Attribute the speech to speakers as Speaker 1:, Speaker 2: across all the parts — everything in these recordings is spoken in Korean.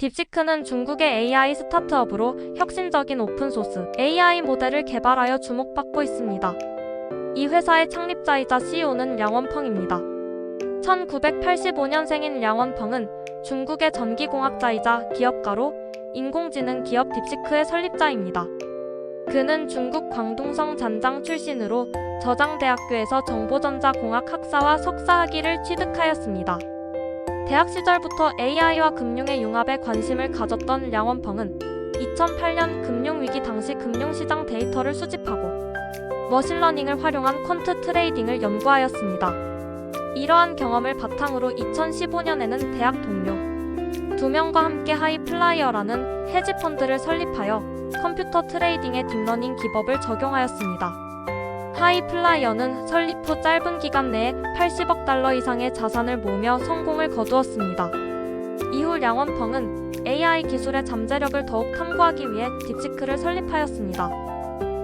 Speaker 1: 딥시크는 중국의 AI 스타트업으로 혁신적인 오픈소스 AI 모델을 개발하여 주목받고 있습니다. 이 회사의 창립자이자 CEO는 량원펑입니다. 1985년생인 량원펑은 중국의 전기공학자이자 기업가로 인공지능 기업 딥시크의 설립자입니다. 그는 중국 광둥성 잔장 출신으로 저장대학교에서 정보전자공학 학사와 석사학위를 취득하였습니다. 대학 시절부터 AI와 금융의 융합에 관심을 가졌던 량원펑은 2008년 금융위기 당시 금융시장 데이터를 수집하고 머신러닝을 활용한 퀀트 트레이딩을 연구하였습니다. 이러한 경험을 바탕으로 2015년에는 대학 동료 두 명과 함께 하이플라이어라는 헤지 펀드를 설립하여 컴퓨터 트레이딩의 딥러닝 기법을 적용하였습니다. 하이플라이어는 설립 후 짧은 기간 내에 80억 달러 이상의 자산을 모으며 성공을 거두었습니다. 이후 량원펑은 AI 기술의 잠재력을 더욱 탐구하기 위해 딥시크를 설립하였습니다.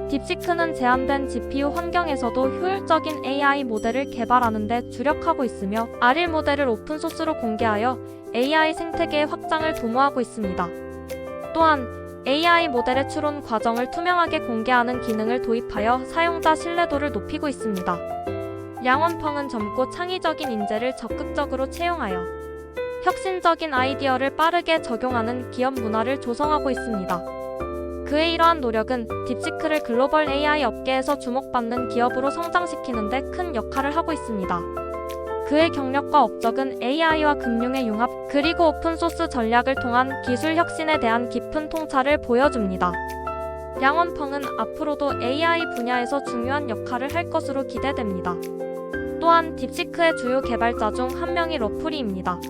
Speaker 1: 딥시크는 제한된 GPU 환경에서도 효율적인 AI 모델을 개발하는 데 주력하고 있으며 R1 모델을 오픈소스로 공개하여 AI 생태계의 확장을 도모하고 있습니다. 또한 AI 모델의 추론 과정을 투명하게 공개하는 기능을 도입하여 사용자 신뢰도를 높이고 있습니다. 량원펑은 젊고 창의적인 인재를 적극적으로 채용하여 혁신적인 아이디어를 빠르게 적용하는 기업 문화를 조성하고 있습니다. 그의 이러한 노력은 딥시크를 글로벌 AI 업계에서 주목받는 기업으로 성장시키는 데 큰 역할을 하고 있습니다. 그의 경력과 업적은 AI와 금융의 융합, 그리고 오픈소스 전략을 통한 기술 혁신에 대한 깊은 통찰을 보여줍니다. 양원펑은 앞으로도 AI 분야에서 중요한 역할을 할 것으로 기대됩니다. 또한 딥시크의 주요 개발자 중 한 명이 러프리입니다.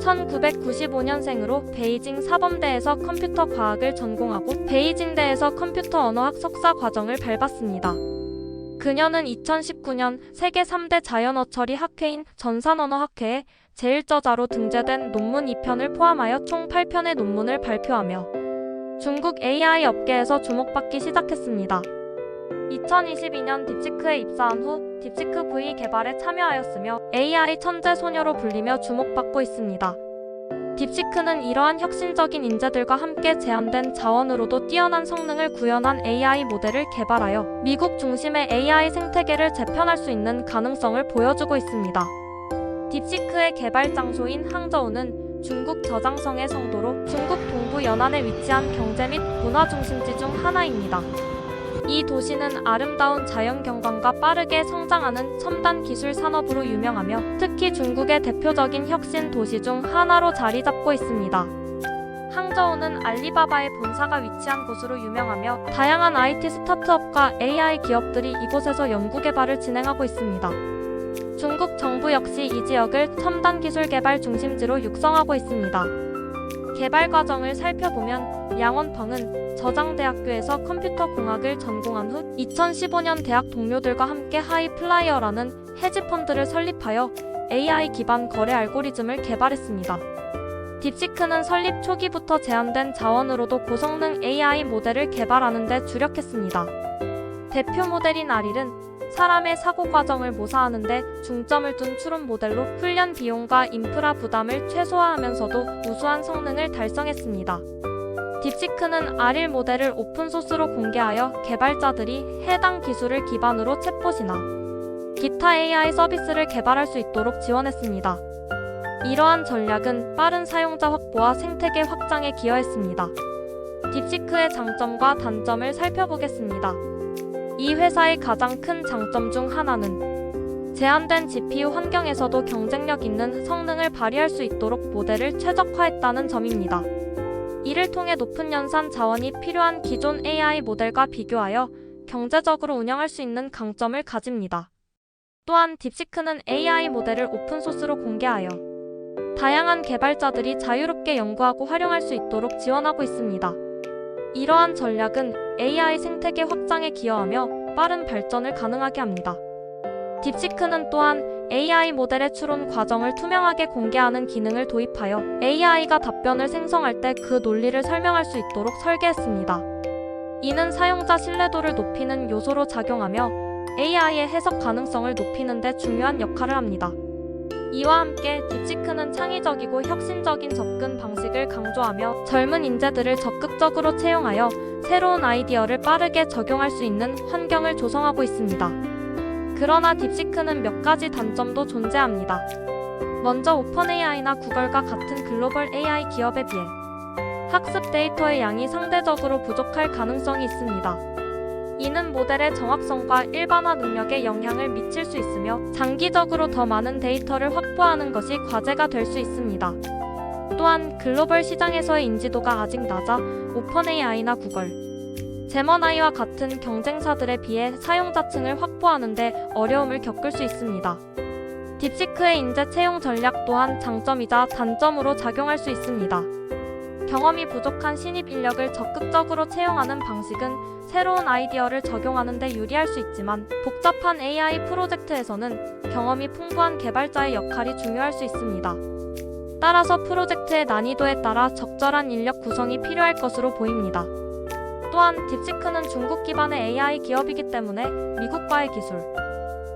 Speaker 1: 1995년생으로 베이징 사범대에서 컴퓨터 과학을 전공하고 베이징대에서 컴퓨터 언어학 석사 과정을 밟았습니다. 그녀는 2019년 세계 3대 자연어 처리 학회인 전산언어학회에 제1저자로 등재된 논문 2편을 포함하여 총 8편의 논문을 발표하며 중국 AI 업계에서 주목받기 시작했습니다. 2022년 딥시크에 입사한 후 딥시크 V 개발에 참여하였으며 AI 천재 소녀로 불리며 주목받고 있습니다. 딥시크는 이러한 혁신적인 인재들과 함께 제한된 자원으로도 뛰어난 성능을 구현한 AI 모델을 개발하여 미국 중심의 AI 생태계를 재편할 수 있는 가능성을 보여주고 있습니다. 딥시크의 개발 장소인 항저우는 중국 저장성의 성도로 중국 동부 연안에 위치한 경제 및 문화 중심지 중 하나입니다. 이 도시는 아름다운 자연 경관과 빠르게 성장하는 첨단 기술 산업으로 유명하며 특히 중국의 대표적인 혁신 도시 중 하나로 자리 잡고 있습니다. 항저우는 알리바바의 본사가 위치한 곳으로 유명하며 다양한 IT 스타트업과 AI 기업들이 이곳에서 연구 개발을 진행하고 있습니다. 중국 정부 역시 이 지역을 첨단 기술 개발 중심지로 육성하고 있습니다. 개발 과정을 살펴보면 양원펑은 저장대학교에서 컴퓨터 공학을 전공한 후 2015년 대학 동료들과 함께 하이플라이어라는 헤지펀드를 설립하여 AI 기반 거래 알고리즘을 개발했습니다. 딥시크는 설립 초기부터 제한된 자원으로도 고성능 AI 모델을 개발하는 데 주력했습니다. 대표 모델인 아릴은 사람의 사고 과정을 모사하는데 중점을 둔 추론 모델로 훈련 비용과 인프라 부담을 최소화하면서도 우수한 성능을 달성했습니다. 딥시크는 아릴 모델을 오픈소스로 공개하여 개발자들이 해당 기술을 기반으로 챗봇이나 기타 AI 서비스를 개발할 수 있도록 지원했습니다. 이러한 전략은 빠른 사용자 확보와 생태계 확장에 기여했습니다. 딥시크의 장점과 단점을 살펴보겠습니다. 이 회사의 가장 큰 장점 중 하나는 제한된 GPU 환경에서도 경쟁력 있는 성능을 발휘할 수 있도록 모델을 최적화했다는 점입니다. 이를 통해 높은 연산 자원이 필요한 기존 AI 모델과 비교하여 경제적으로 운영할 수 있는 강점을 가집니다. 또한 딥시크는 AI 모델을 오픈소스로 공개하여 다양한 개발자들이 자유롭게 연구하고 활용할 수 있도록 지원하고 있습니다. 이러한 전략은 AI 생태계 확장에 기여하며 빠른 발전을 가능하게 합니다. 딥시크는 또한 AI 모델의 추론 과정을 투명하게 공개하는 기능을 도입하여 AI가 답변을 생성할 때 그 논리를 설명할 수 있도록 설계했습니다. 이는 사용자 신뢰도를 높이는 요소로 작용하며 AI의 해석 가능성을 높이는 데 중요한 역할을 합니다. 이와 함께 딥시크 는 창의적이고 혁신적인 접근 방식을 강조하며 젊은 인재들을 적극적으로 채용하여 새로운 아이디어를 빠르게 적용할 수 있는 환경을 조성하고 있습니다. 그러나 딥시크는 몇 가지 단점도 존재합니다. 먼저 오픈 AI나 구글과 같은 글로벌 AI 기업에 비해 학습 데이터의 양이 상대적으로 부족할 가능성이 있습니다. 이는 모델의 정확성과 일반화 능력에 영향을 미칠 수 있으며 장기적으로 더 많은 데이터를 확보하는 것이 과제가 될 수 있습니다. 또한 글로벌 시장에서의 인지도가 아직 낮아 오픈 AI나 구글, 제머나이와 같은 경쟁사들에 비해 사용자층을 확보하는데 어려움을 겪을 수 있습니다. 딥시크의 인재 채용 전략 또한 장점이자 단점으로 작용할 수 있습니다. 경험이 부족한 신입 인력을 적극적으로 채용하는 방식은 새로운 아이디어를 적용하는 데 유리할 수 있지만 복잡한 AI 프로젝트에서는 경험이 풍부한 개발자의 역할이 중요할 수 있습니다. 따라서 프로젝트의 난이도에 따라 적절한 인력 구성이 필요할 것으로 보입니다. 또한 딥시크는 중국 기반의 AI 기업이기 때문에 미국과의 기술,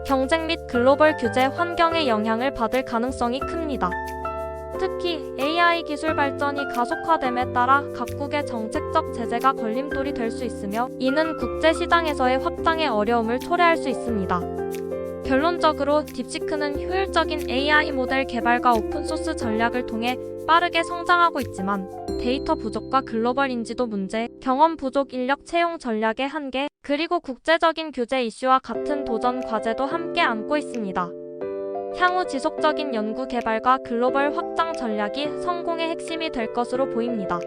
Speaker 1: 경쟁 및 글로벌 규제 환경의 영향을 받을 가능성이 큽니다. 특히 AI 기술 발전이 가속화됨에 따라 각국의 정책적 제재가 걸림돌이 될 수 있으며 이는 국제 시장에서의 확장에 어려움을 초래할 수 있습니다. 결론적으로 딥시크는 효율적인 AI 모델 개발과 오픈소스 전략을 통해 빠르게 성장하고 있지만 데이터 부족과 글로벌 인지도 문제, 경험 부족 인력 채용 전략의 한계, 그리고 국제적인 규제 이슈와 같은 도전 과제도 함께 안고 있습니다. 향후 지속적인 연구 개발과 글로벌 확장 전략이 성공의 핵심이 될 것으로 보입니다.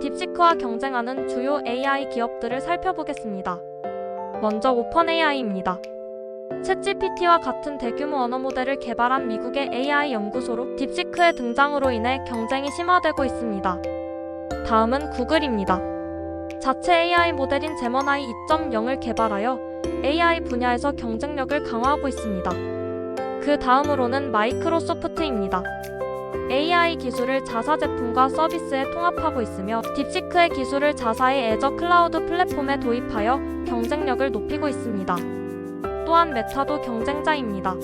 Speaker 1: 딥시크와 경쟁하는 주요 AI 기업들을 살펴보겠습니다. 먼저 오픈 AI입니다. 챗GPT와 같은 대규모 언어 모델을 개발한 미국의 AI 연구소로 딥시크의 등장으로 인해 경쟁이 심화되고 있습니다. 다음은 구글입니다. 자체 AI 모델인 제머나이 2.0을 개발하여 AI 분야에서 경쟁력을 강화하고 있습니다. 그 다음으로는 마이크로소프트입니다. AI 기술을 자사 제품과 서비스에 통합하고 있으며 딥시크의 기술을 자사의 애저 클라우드 플랫폼에 도입하여 경쟁력을 높이고 있습니다. 또한 메타도 경쟁자입니다.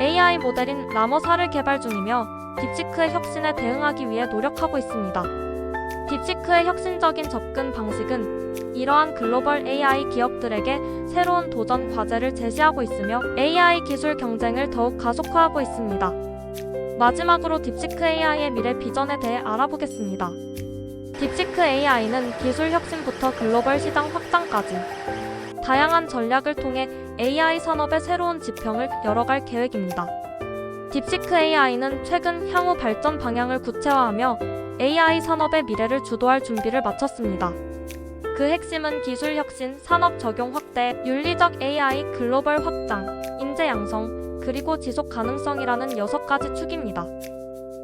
Speaker 1: AI 모델인 라머사를 개발 중이며 딥시크의 혁신에 대응하기 위해 노력하고 있습니다. 딥시크의 혁신적인 접근 방식은 이러한 글로벌 AI 기업들에게 새로운 도전 과제를 제시하고 있으며 AI 기술 경쟁을 더욱 가속화하고 있습니다. 마지막으로 딥시크 AI의 미래 비전에 대해 알아보겠습니다. 딥시크 AI는 기술 혁신부터 글로벌 시장 확장까지 다양한 전략을 통해 AI 산업의 새로운 지평을 열어갈 계획입니다. 딥시크 AI는 최근 향후 발전 방향을 구체화하며 AI 산업의 미래를 주도할 준비를 마쳤습니다. 그 핵심은 기술 혁신, 산업 적용 확대, 윤리적 AI 글로벌 확장, 인재 양성, 그리고 지속 가능성이라는 여섯 가지 축입니다.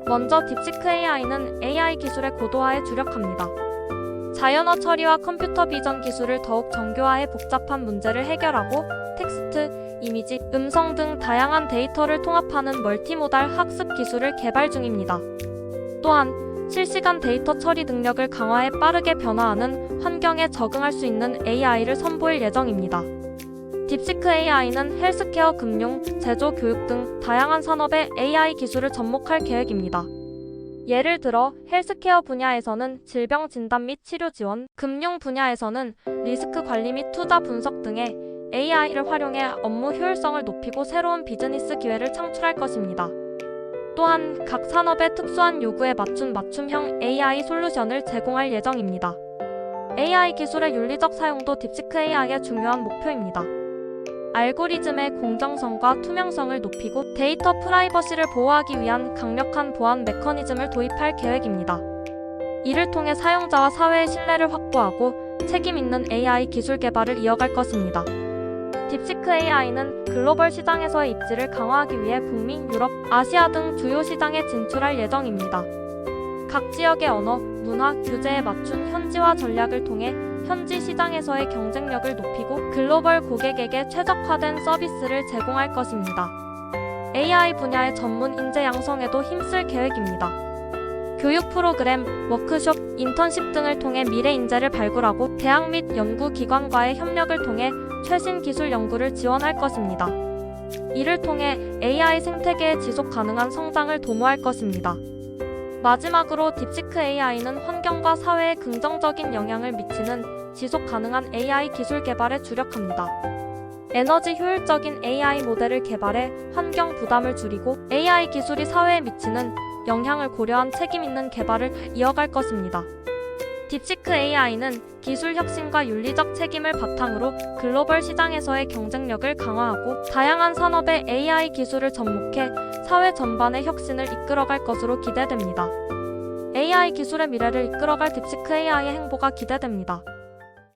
Speaker 1: 먼저 딥시크 AI는 AI 기술의 고도화에 주력합니다. 자연어 처리와 컴퓨터 비전 기술을 더욱 정교화해 복잡한 문제를 해결하고 텍스트, 이미지, 음성 등 다양한 데이터를 통합하는 멀티모달 학습 기술을 개발 중입니다. 또한 실시간 데이터 처리 능력을 강화해 빠르게 변화하는 환경에 적응할 수 있는 AI를 선보일 예정입니다. 딥시크 AI는 헬스케어, 금융, 제조, 교육 등 다양한 산업에 AI 기술을 접목할 계획입니다. 예를 들어 헬스케어 분야에서는 질병 진단 및 치료 지원, 금융 분야에서는 리스크 관리 및 투자 분석 등의 AI를 활용해 업무 효율성을 높이고 새로운 비즈니스 기회를 창출할 것입니다. 또한 각 산업의 특수한 요구에 맞춘 맞춤형 AI 솔루션을 제공할 예정입니다. AI 기술의 윤리적 사용도 딥시크 AI의 중요한 목표입니다. 알고리즘의 공정성과 투명성을 높이고 데이터 프라이버시를 보호하기 위한 강력한 보안 메커니즘을 도입할 계획입니다. 이를 통해 사용자와 사회의 신뢰를 확보하고 책임 있는 AI 기술 개발을 이어갈 것입니다. 딥시크 AI는 글로벌 시장에서의 입지를 강화하기 위해 북미, 유럽, 아시아 등 주요 시장에 진출할 예정입니다. 각 지역의 언어, 문화, 규제에 맞춘 현지화 전략을 통해 현지 시장에서의 경쟁력을 높이고 글로벌 고객에게 최적화된 서비스를 제공할 것입니다. AI 분야의 전문 인재 양성에도 힘쓸 계획입니다. 교육 프로그램, 워크숍, 인턴십 등을 통해 미래 인재를 발굴하고 대학 및 연구기관과의 협력을 통해 최신 기술 연구를 지원할 것입니다. 이를 통해 AI 생태계의 지속 가능한 성장을 도모할 것입니다. 마지막으로 딥시크 AI는 환경과 사회에 긍정적인 영향을 미치는 지속 가능한 AI 기술 개발에 주력합니다. 에너지 효율적인 AI 모델을 개발해 환경 부담을 줄이고 AI 기술이 사회에 미치는 영향을 고려한 책임 있는 개발을 이어갈 것입니다. 딥시크 AI는 기술 혁신과 윤리적 책임을 바탕으로 글로벌 시장에서의 경쟁력을 강화하고 다양한 산업의 AI 기술을 접목해 사회 전반의 혁신을 이끌어갈 것으로 기대됩니다. AI 기술의 미래를 이끌어갈 딥시크 AI의 행보가 기대됩니다.